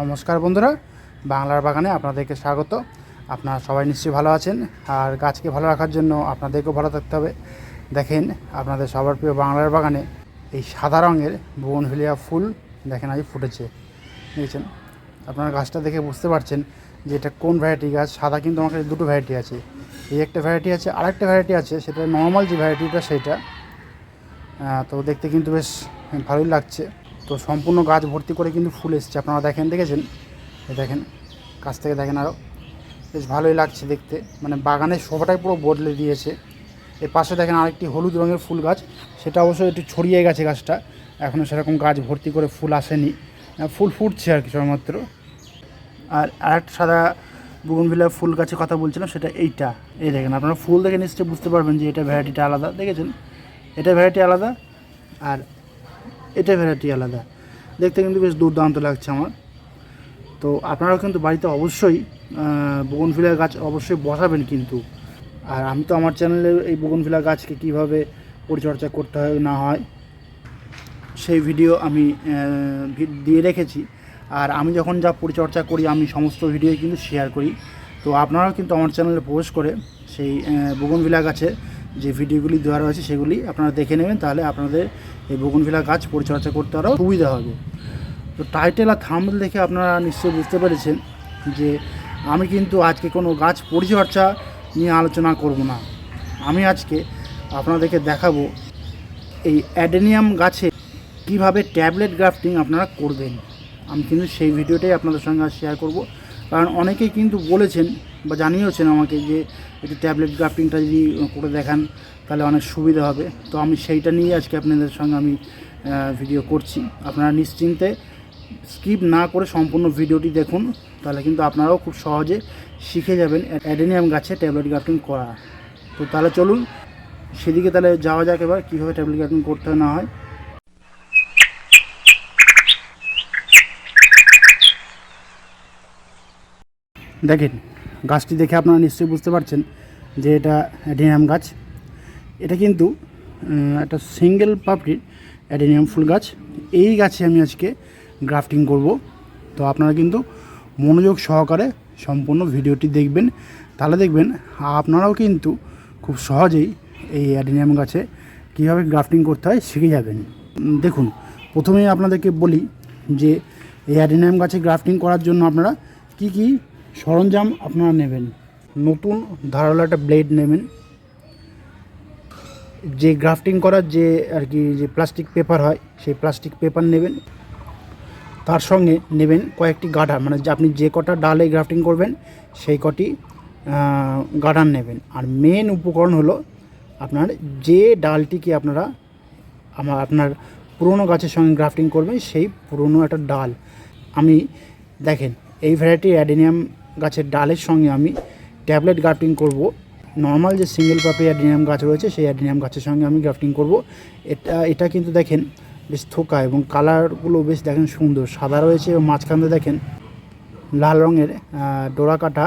নমস্কার বন্ধুরা, বাংলার বাগানে আপনাদেরকে স্বাগত। আপনারা সবাই নিশ্চয়ই ভালো আছেন, আর গাছকে ভালো রাখার জন্য আপনাদেরকেও ভালো থাকতে হবে। দেখেন, আপনাদের সবার প্রিয় বাংলার বাগানে এই সাদা রঙের বোনভিলিয়া ফুল দেখেন আজ ফুটেছে। দেখেছেন? আপনারা গাছটা দেখে বুঝতে পারছেন যে এটা কোন ভ্যারাইটি গাছ, সাদা কিন্তু আমার কাছে দুটো ভ্যারাইটি আছে। এই একটা ভ্যারাইটি আছে, আরেকটা ভ্যারাইটি আছে, সেটা নর্মাল যে ভ্যারাইটিটা সেটা। তো দেখতে কিন্তু বেশ ভালোই লাগছে। তো সম্পূর্ণ গাছ ভর্তি করে কিন্তু ফুল এসছে। আপনারা দেখেন, দেখেছেন? এই দেখেন, কাছ থেকে দেখেন আরও বেশ ভালোই লাগছে দেখতে। মানে বাগানের শোভাটাই পুরো বদলে দিয়েছে। এর পাশে দেখেন আরেকটি হলুদ রঙের ফুল গাছ। সেটা অবশ্য একটু ছড়িয়ে গেছে গাছটা। এখনও সেরকম গাছ ভর্তি করে ফুল আসেনি। ফুল ফুটছে আর কি সবেমাত্র। আর আরেকটা সাদা বুগনভিলা ফুল গাছের কথা বলছিলাম, সেটা এইটা। এই দেখেন, আপনারা ফুল দেখে নিশ্চয়ই বুঝতে পারবেন যে এটা ভ্যারাইটিটা আলাদা। দেখেছেন? এটা ভ্যারাইটি আলাদা। আর এটা ভ্যারাইটি আলাদা। দেখতে কিন্তু বেশ দুর্দান্ত লাগছে আমার। তো আপনারাও কিন্তু বাড়িতে অবশ্যই বগনভিলা গাছ অবশ্যই বসাবেন কিন্তু। আর আমি তো আমার চ্যানেলে এই বগনভিলা গাছকে কীভাবে পরিচর্যা করতে হয়, না হয়, সেই ভিডিও আমি দিয়ে রেখেছি। আর আমি যখন যা পরিচর্যা করি, আমি সমস্ত ভিডিও কিন্তু শেয়ার করি। তো আপনারাও কিন্তু আমার চ্যানেলে প্রবেশ করে সেই বগনভিলা গাছের যে ভিডিওগুলি দেওয়া রয়েছে সেগুলি আপনারা দেখে নেবেন, তাহলে আপনাদের এই বগনভিলা গাছ পরিচর্যা করতে আরও সুবিধা হবে। তো টাইটেল আর থাম্বনেল দেখে আপনারা নিশ্চয়ই বুঝতে পেরেছেন যে আমি কিন্তু আজকে কোনো গাছ পরিচর্যা নিয়ে আলোচনা করব না। আমি আজকে আপনাদেরকে দেখাবো এই অ্যাডেনিয়াম গাছে কীভাবে ট্যাবলেট গ্রাফটিং আপনারা করবেন। আমি কিন্তু সেই ভিডিওটাই আপনাদের সঙ্গে শেয়ার করব। কারণ অনেকেই কিন্তু বলেছেন বা জানিয়েছেন আমাকে যে একটু ট্যাবলেট গ্রাফটিংটা যদি করে দেখান, তাহলে অনেক সুবিধা হবে। তো আমি সেইটা নিয়ে আজকে আপনাদের সঙ্গে আমি ভিডিও করছি। আপনারা নিশ্চিন্তে স্কিপ না করে সম্পূর্ণ ভিডিওটি দেখুন, তাহলে কিন্তু আপনারাও খুব সহজে শিখে যাবেন অ্যাডেনিয়াম গাছে ট্যাবলেট গ্রাফটিং করা। তো তাহলে চলুন, সেদিকে তাহলে যাওয়া যাক এবার, কীভাবে ট্যাবলেট গ্রাফটিং করতে না হয়। দেখেন, গাছটি দেখে আপনারা নিশ্চয়ই বুঝতে পারছেন যে এটা অ্যাডিনিয়াম গাছ। এটা কিন্তু একটা সিঙ্গেল পাপড়ির অ্যাডেনিয়াম ফুল গাছ। এই গাছে আমি আজকে গ্রাফটিং করব। তো আপনারা কিন্তু মনোযোগ সহকারে সম্পূর্ণ ভিডিওটি দেখবেন। তাহলে দেখবেন, আপনারাও কিন্তু খুব সহজেই এই অ্যাডেনিয়াম গাছে কীভাবে গ্রাফটিং করতে হয় শিখে যাবেন। দেখুন, প্রথমেই আপনাদেরকে বলি যে এই অ্যাডেনিয়াম গাছে গ্রাফটিং করার জন্য আপনারা কি কি সরঞ্জাম আপনারা নেবেন। নতুন ধারালো একটা ব্লেড নেবেন। যে গ্রাফটিং করার যে আর কি, যে প্লাস্টিক পেপার হয়, সেই প্লাস্টিক পেপার নেবেন। তার সঙ্গে নেবেন কয়েকটি গাডার মানে আপনি যে কটা ডালে গ্রাফটিং করবেন, সেই কটি গাডার নেবেন। আর মেন উপকরণ হলো আপনার যে ডালটিকে আপনারা আমার আপনার পুরনো গাছের সঙ্গে গ্রাফটিং করবেন, সেই পুরনো একটা ডাল। আমি দেখেন, এই ভ্যারাইটি অ্যাডেনিয়াম গাছের ডালের সঙ্গে আমি ট্যাবলেট গ্রাফটিং করব। নর্মাল যে সিঙ্গেল পাপড়ি অ্যাডেনিয়াম গাছ রয়েছে, সেই অ্যাডিনিয়াম গাছের সঙ্গে আমি গ্রাফটিং করব। এটা এটা কিন্তু দেখেন বেশ থোকা এবং কালারগুলো বেশ দেখেন সুন্দর। সাদা রয়েছে এবং মাঝখানে দেখেন লাল রঙের ডোরা কাটা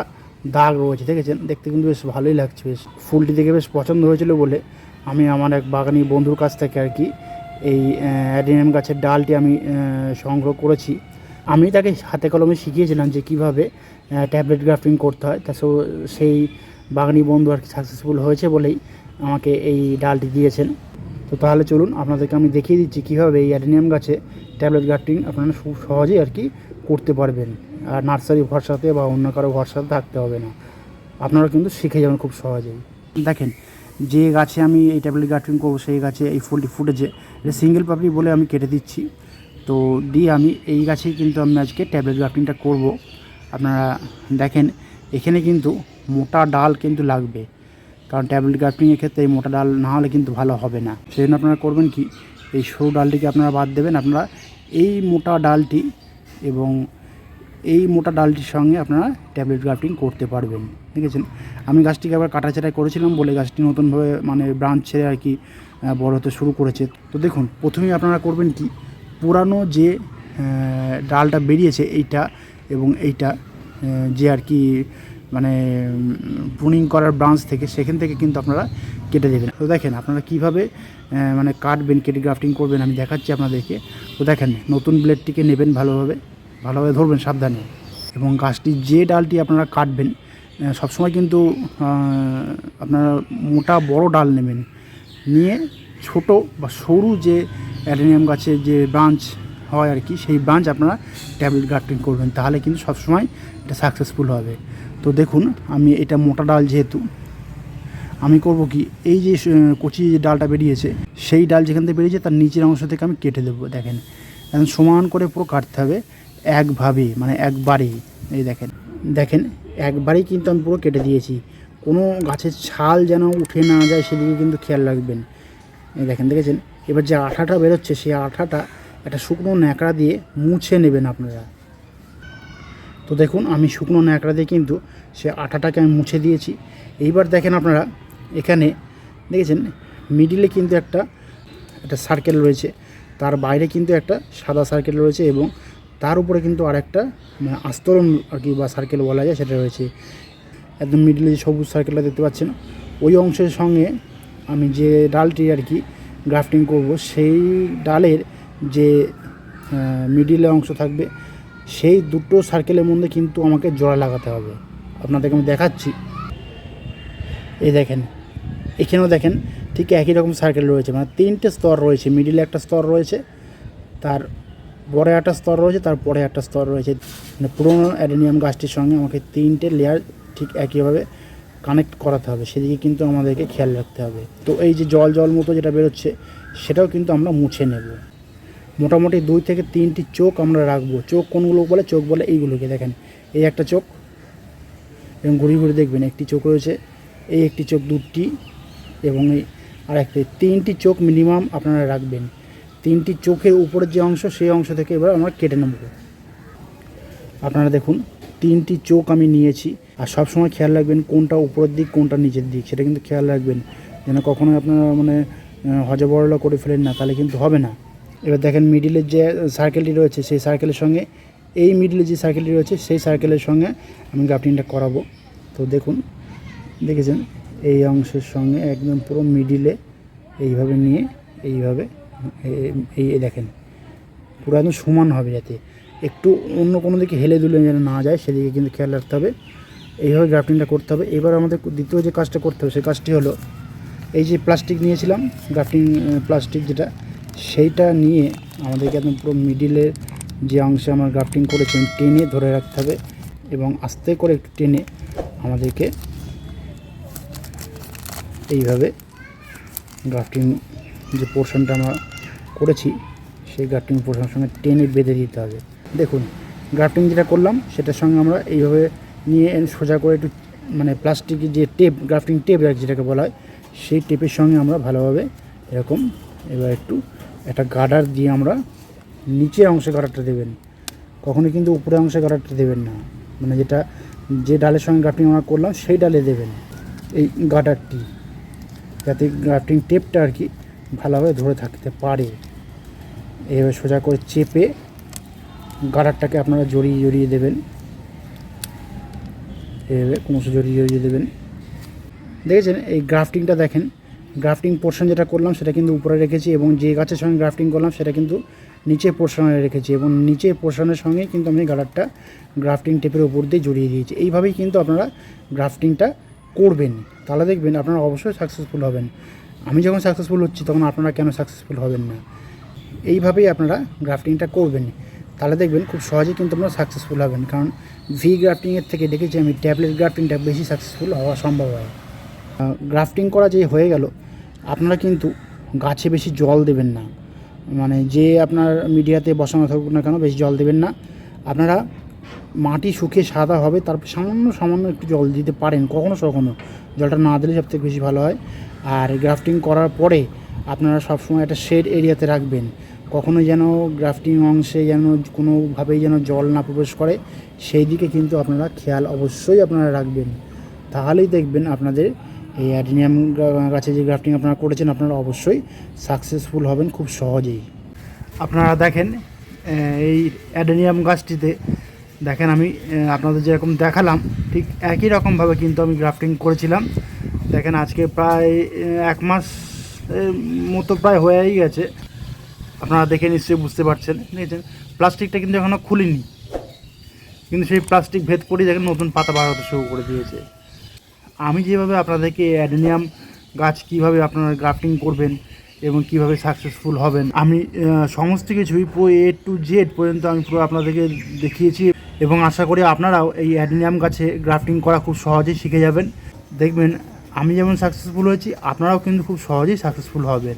দাগ রয়েছে, দেখেছেন? দেখতে কিন্তু বেশ ভালোই লাগছে, বেশ ফুলটি দেখে বেশ পছন্দ হয়েছিল বলে আমি আমার এক বাগানি বন্ধুর কাছ থেকে আর কি এই অ্যাডিনিয়াম গাছের ডালটি আমি সংগ্রহ করেছি। আমি তাকে হাতে কলমে শিখিয়েছিলাম যে কীভাবে ট্যাবলেট গ্রাফটিং করতে হয়। তা সো, সেই বাগানি বন্ধু আর কি সাকসেসফুল হয়েছে বলেই আমাকে এই ডালটি দিয়েছেন। তো তাহলে চলুন আপনাদেরকে আমি দেখিয়ে দিচ্ছি কীভাবে এই অ্যাডেনিয়াম গাছে ট্যাবলেট গ্রাফটিং আপনারা খুব সহজেই আর কি করতে পারবেন। আর নার্সারি ভরসাতে বা অন্য কারও ভরসাতে থাকতে হবে না। আপনারা কিন্তু শিখে যাবেন খুব সহজেই। দেখেন, যে গাছে আমি এই ট্যাবলেট গ্রাফটিং করব, সেই গাছে এই ফুলটি ফুটেছে। এটা সিঙ্গেল পাপড়ি বলে আমি কেটে দিচ্ছি। তো দিয়ে আমি এই গাছেই কিন্তু আমি আজকে ট্যাবলেট গ্রাফটিংটা করব। আপনারা দেখেন, এখানে কিন্তু মোটা ডাল কিন্তু লাগবে। কারণ ট্যাবলেট গ্রাফটিংয়ের ক্ষেত্রে এই মোটা ডাল না হলে কিন্তু ভালো হবে না। সেই জন্য আপনারা করবেন কি, এই সরু ডালটিকে আপনারা বাদ দেবেন। আপনারা এই মোটা ডালটি এবং এই মোটা ডালটির সঙ্গে আপনারা ট্যাবলেট গ্রাফটিং করতে পারবেন। ঠিক আছে? আমি গাছটিকে আবার কাটাছাটাই করেছিলাম, বলে গাছটি নতুনভাবে মানে ব্রাঞ্চ ছেড়ে আর কি বড় হতে শুরু করেছে। তো দেখুন, প্রথমেই আপনারা করবেন কি পুরানো যে ডালটা বেরিয়েছে এইটা এবং এইটা যে আর কি মানে প্রুনিং করার ব্রাঞ্চ থেকে সেখান থেকে কিন্তু আপনারা কেটে দেবেন। তো দেখেন আপনারা কীভাবে মানে কাটবেন, কেটে গ্রাফটিং করবেন, আমি দেখাচ্ছি আপনাদেরকে। তো দেখেন, নতুন ব্লেডটিকে নেবেন ভালোভাবে ভালোভাবে ধরবেন সাবধানে। এবং গাছটি যে ডালটি আপনারা কাটবেন সবসময় কিন্তু আপনারা মোটা বড় ডাল নেবেন। নিয়ে ছোট বা সরু যে অ্যাডেনিয়াম গাছের যে ব্রাঞ্চ হয় আর কি, সেই ব্রাঞ্চ আপনারা ট্যাবলেট গার্ডেন করবেন। তাহলে কিন্তু সবসময় এটা সাকসেসফুল হবে। তো দেখুন, আমি এটা মোটা ডাল যেহেতু, আমি করব কি, এই যে কচি যে ডালটা বেরিয়েছে, সেই ডাল যেখান থেকে বেরিয়েছে, তার নিচের অংশ থেকে আমি কেটে দেবো, দেখেন। এখন সমান করে পুরো কাটতে হবে একভাবে মানে একবারেই। এই দেখেন দেখেন, একবারেই কিন্তু আমি পুরো কেটে দিয়েছি। কোনো গাছের ছাল যেন উঠে না যায়, সেদিকে কিন্তু খেয়াল রাখবেন। এই দেখেন, দেখেছেন? এবার যে আঠাটা বেরোচ্ছে, সেই আঠাটা একটা শুকনো ন্যাকড়া দিয়ে মুছে নেবেন আপনারা। তো দেখুন, আমি শুকনো ন্যাকড়া দিয়ে কিন্তু সে আঠাটাকে আমি মুছে দিয়েছি। এইবার দেখেন আপনারা, এখানে দেখেছেন, মিডিলে কিন্তু একটা একটা সার্কেল রয়েছে। তার বাইরে কিন্তু একটা সাদা সার্কেল রয়েছে এবং তার উপরে কিন্তু আরেকটা মানে আস্তরণ আর কি বা সার্কেল বলা যায়, সেটা রয়েছে। একদম মিডিলে যে সবুজ সার্কেলটা দেখতে পাচ্ছেন, ওই অংশের সঙ্গে আমি যে ডালটি আর কি গ্রাফটিং করব, সেই ডালের যে মিডিলে অংশ থাকবে, সেই দুটো সার্কেলের মধ্যে কিন্তু আমাকে জোড়া লাগাতে হবে। আপনাদেরকে আমি দেখাচ্ছি। এই দেখেন, এখানেও দেখেন, ঠিক একই রকম সার্কেল রয়েছে মানে তিনটে স্তর রয়েছে মিডিলে একটা স্তর রয়েছে, তার পরে একটা স্তর রয়েছে তারপরে একটা স্তর রয়েছে। মানে পুরোনো অ্যাডেনিয়াম গাছটির সঙ্গে আমাকে তিনটে লেয়ার ঠিক একইভাবে কানেক্ট করাতে হবে, সেদিকে কিন্তু আমাদেরকে খেয়াল রাখতে হবে। তো এই যে জল জল মতো যেটা বেরোচ্ছে, সেটাও কিন্তু আমরা মুছে নেব। মোটামুটি দুই থেকে তিনটি চোখ আমরা রাখব। চোখ কোনগুলো বলে? চোখ বলে এইগুলোকে। দেখেন, এই একটা চোখ, এবং ঘুরি ঘুরে দেখবেন, একটি চোখ রয়েছে, এই একটি চোখ দুটি, এবং এই আর একটি তিনটি চোখ মিনিমাম আপনারা রাখবেন। তিনটি চোখের উপরের যে অংশ, সেই অংশ থেকে এবার আমরা কেটে নেব। আপনারা দেখুন, তিনটি চোখ আমি নিয়েছি। আর সবসময় খেয়াল রাখবেন কোনটা উপরের দিক, কোনটা নিচের দিক। সেটা কিন্তু খেয়াল রাখবেন। যেন কখনো আপনারা মানে হজবরলা করে ফেলেন না, তাহলে কিন্তু হবে না। এবার দেখেন মিডিলের যে সার্কেলটি রয়েছে, সেই সার্কেলের সঙ্গে, এই মিডিলে যে সার্কেলটি রয়েছে, সেই সার্কেলের সঙ্গে আমি গ্রাফটিংটা করাবো। তো দেখুন, দেখেছেন? এই অংশের সঙ্গে একদম পুরো মিডিলে এইভাবে নিয়ে, এইভাবে এই এই দেখেন। পুরো একদম সমান হবে যাতে। একটু অন্য কোনো দিকে হেলে দুলে যেন না যায়, সেদিকে কিন্তু খেয়াল রাখতে হবে। এইভাবে গ্রাফটিংটা করতে হবে। এবার আমাদের দ্বিতীয় যে কাজটা করতে হবে, সেই কাজটি হলো এই যে প্লাস্টিক নিয়েছিলাম গ্রাফটিং প্লাস্টিক যেটা, সেইটা নিয়ে আমাদেরকে একদম পুরো মিডিলের যে অংশে আমরা গ্রাফটিং করেছি টেনে ধরে রাখতে হবে এবং আস্তে করে একটু টেনে আমাদেরকে এইভাবে গ্রাফটিং যে পোর্শনটা আমরা করেছি, সেই গ্রাফটিং পোর্শনের সঙ্গে টেনে বেঁধে দিতে হবে। দেখুন গ্রাফটিং যেটা করলাম, সেটার সঙ্গে আমরা এইভাবে নিয়ে সোজা করে একটু মানে প্লাস্টিকের যে টেপ গ্রাফটিং টেপ যেটাকে বলা হয়, সেই টেপের সঙ্গে আমরা ভালোভাবে এরকম এবার একটু একটা গার্ডার দিয়ে আমরা নিচের অংশে গার্ডারটা দেবেন। কখনোই কিন্তু উপরে অংশে গার্ডারটা দেবেন না। মানে যেটা, যে ডালের সঙ্গে গ্রাফটিং আমরা করলাম, সেই ডালে দেবেন এই গার্ডারটি। যাতে গ্রাফটিং টেপটা আর কি ভালোভাবে ধরে থাকতে পারে। এইভাবে সোজা করে চেপে গার্ডারটাকে আপনারা জড়িয়ে জড়িয়ে দেবেন। এইভাবে ক্রমশ জড়িয়ে জড়িয়ে দেবেন। দেখেছেন, এই গ্রাফটিংটা দেখেন। গ্রাফটিং পোর্শন যেটা করলাম, সেটা কিন্তু উপরে রেখেছি এবং যে গাছের সঙ্গে গ্রাফটিং করলাম, সেটা কিন্তু নিচে পোর্শনে রেখেছি এবং নিচে পোর্শনের সঙ্গে কিন্তু আমি গার্ডারটা গ্রাফটিং টেপের উপর দিয়ে জড়িয়ে দিয়েছি। এইভাবেই কিন্তু আপনারা গ্রাফটিংটা করবেন। তাহলে দেখবেন আপনারা অবশ্যই সাকসেসফুল হবেন। আমি যখন সাকসেসফুল হচ্ছি, তখন আপনারা কেন সাকসেসফুল হবেন না? এইভাবেই আপনারা গ্রাফটিংটা করবেন। তাহলে দেখবেন খুব সহজেই কিন্তু আপনারা সাকসেসফুল হবেন। কারণ ভি গ্রাফটিংয়ের থেকে দেখেছি আমি ট্যাবলেট গ্রাফটিংটা বেশি সাকসেসফুল হওয়া সম্ভব হয়। গ্রাফটিং করা যে হয়ে গেল, আপনারা কিন্তু গাছে বেশি জল দেবেন না। মানে যে আপনার মিডিয়াতে বসানো থাকুক না কেন, বেশি জল দেবেন না। আপনারা মাটি শুকিয়ে সাদা হবে তারপর সামান্য সামান্য একটু জল দিতে পারেন, কখনো কখনো জলটা না দিলে সবথেকে বেশি ভালো হয়। আর গ্রাফটিং করার পরে আপনারা সবসময় একটা শেড এরিয়াতে রাখবেন। কখনো যেন গ্রাফটিং অংশে যেন কোনোভাবেই যেন জল না প্রবেশ করে, সেই দিকে কিন্তু আপনারা খেয়াল অবশ্যই আপনারা রাখবেন। তাহলেই দেখবেন আপনাদের এই অ্যাডিনিয়াম গাছে যে গ্রাফটিং আপনারা করেছেন, আপনারা অবশ্যই সাকসেসফুল হবেন খুব সহজেই। আপনারা দেখেন এই অ্যাডেনিয়াম গাছটিতে, দেখেন আমি আপনাদের যেরকম দেখালাম, ঠিক একই রকমভাবে কিন্তু আমি গ্রাফটিং করেছিলাম। দেখেন আজকে প্রায় এক মাস মতো প্রায় হয়েই গেছে। আপনারা দেখে নিশ্চয়ই বুঝতে পারছেন। দেখেছেন প্লাস্টিকটা কিন্তু এখনও খুলিনি। কিন্তু সেই প্লাস্টিক ভেদ করে দেখেন নতুন পাতা বার হতে শুরু করে দিয়েছে। আমি যেভাবে আপনাদেরকে অ্যাডেনিয়াম গাছ কীভাবে আপনারা গ্রাফটিং করবেন এবং কীভাবে সাকসেসফুল হবেন, আমি সমস্ত কিছুই পুরো এ টু জেড পর্যন্ত আমি পুরো আপনাদেরকে দেখিয়েছি এবং আশা করি আপনারাও এই অ্যাডেনিয়াম গাছে গ্রাফটিং করা খুব সহজেই শিখে যাবেন। দেখবেন, আমি যেমন সাকসেসফুল হয়েছি, আপনারাও কিন্তু খুব সহজেই সাকসেসফুল হবেন।